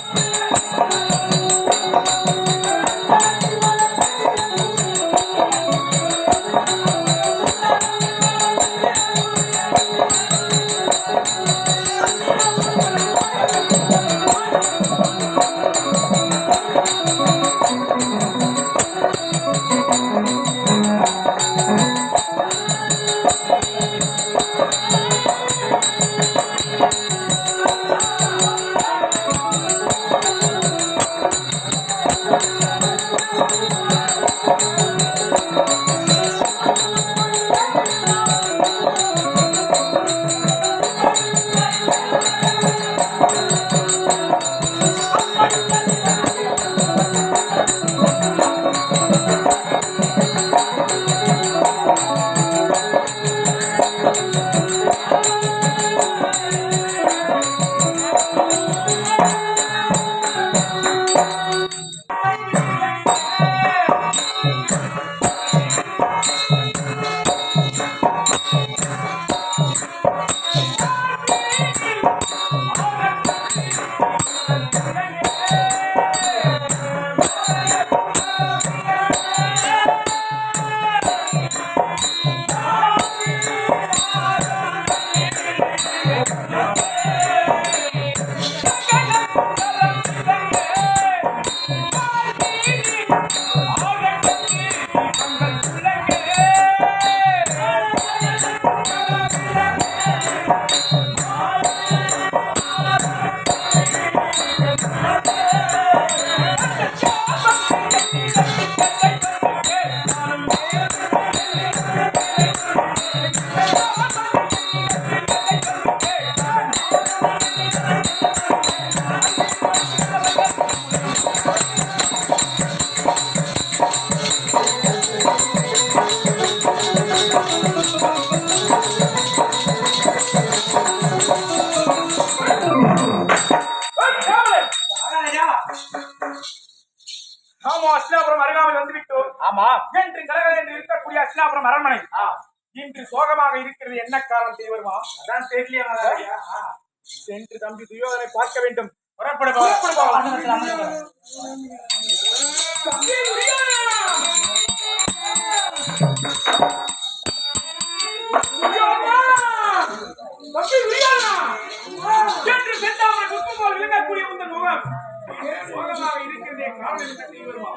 Yeah. இன்று சோகமாக இருக்கிறது என்ன காரணம் தெரியுமா அதான் தெரியலையா சென்று தம்பி துயோதனை பார்க்க வேண்டும். புறப்படு! என்று சென்றாமல் உங்கள் முகம். சோகமாக இருக்கிறதே காரணம் என்ன தெரியுமா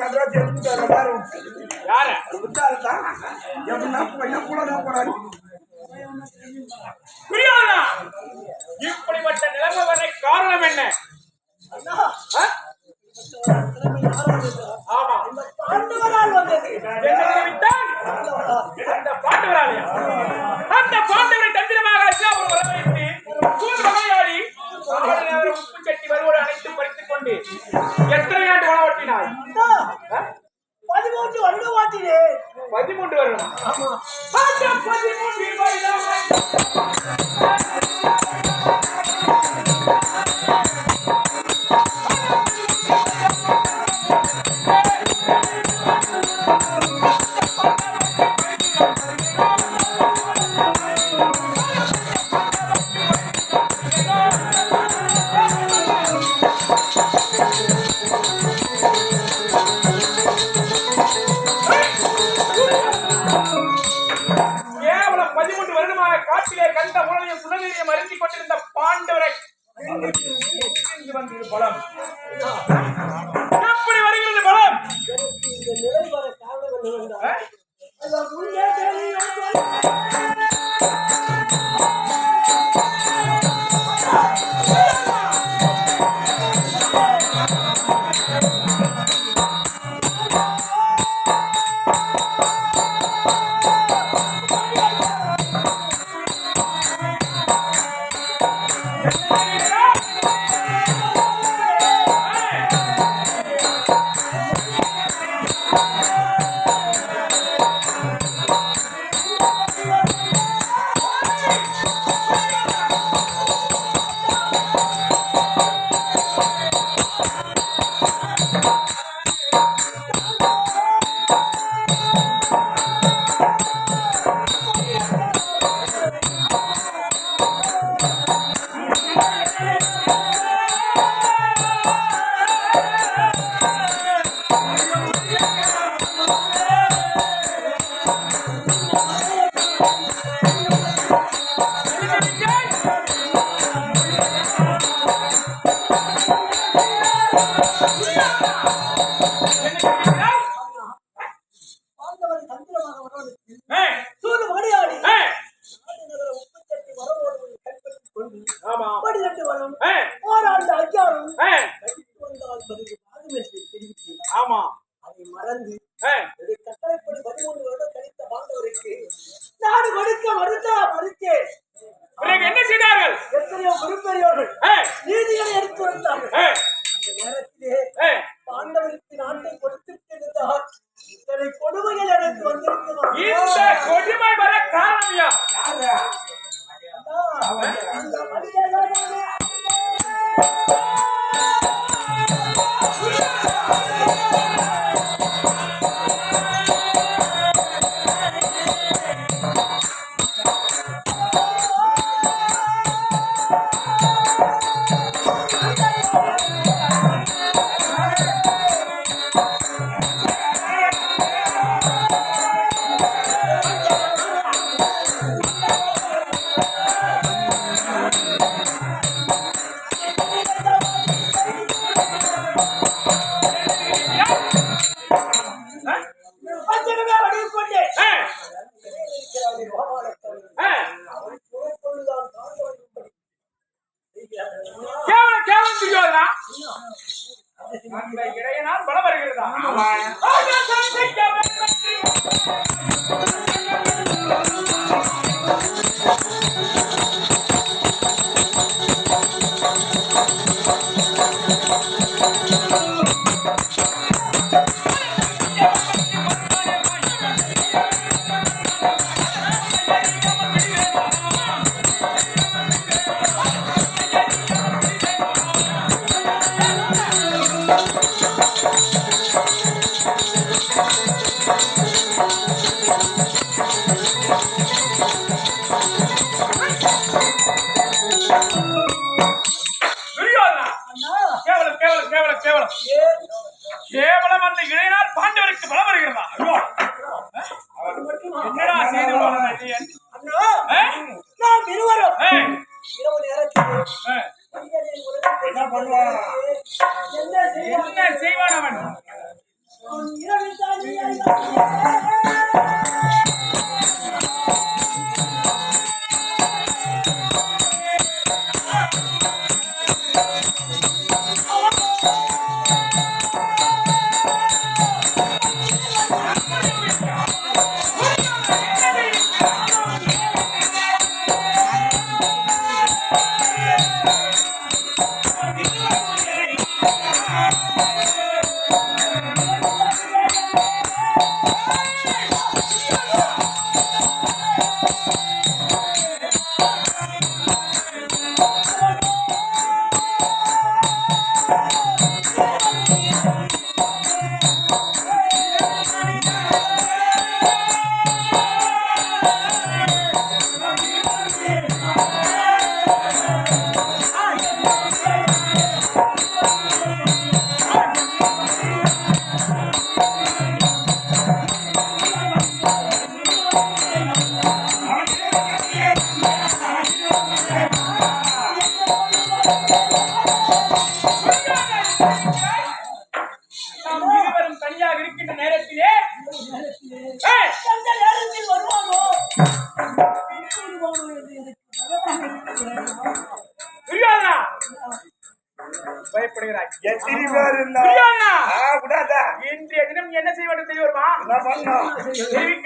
மதுராஜ் எடுத்துட்டு வர மாதிரி யாரு தான் எப்படின்னா என்ன கூட தான் போறாரு புரியாதா? இப்படிப்பட்ட நிலைமை வர காரணம் என்ன? ஆமா. பாண்டவரால் வந்தது அந்த பாண்டவராலயா சுடநிலையை மறைத்துக் கொண்டு இதை கட்டளைப்படி பதிமூன்று வருடம் கழித்த பாண்டவருக்கு நாடு மறுக்க மறுத்தா மறுத்தேன் பிறகு என்ன செய்தார்கள்? எத்தனையோ குருப்பெரியோர்கள் நீதிகளை எடுத்து வந்தார்கள் அந்த நேரத்திலே பாண்டவருக்கு நாட்டை கொடுத்துட்டு இருந்தார் இத்தனை கொடுமைகள் எனக்கு வந்திருக்கிறோம் இந்த கொடுமை வர காரணம் யாரா? அந்த வருகிறதா இறையனால் பலம் வருகிறதா 关注。Okay.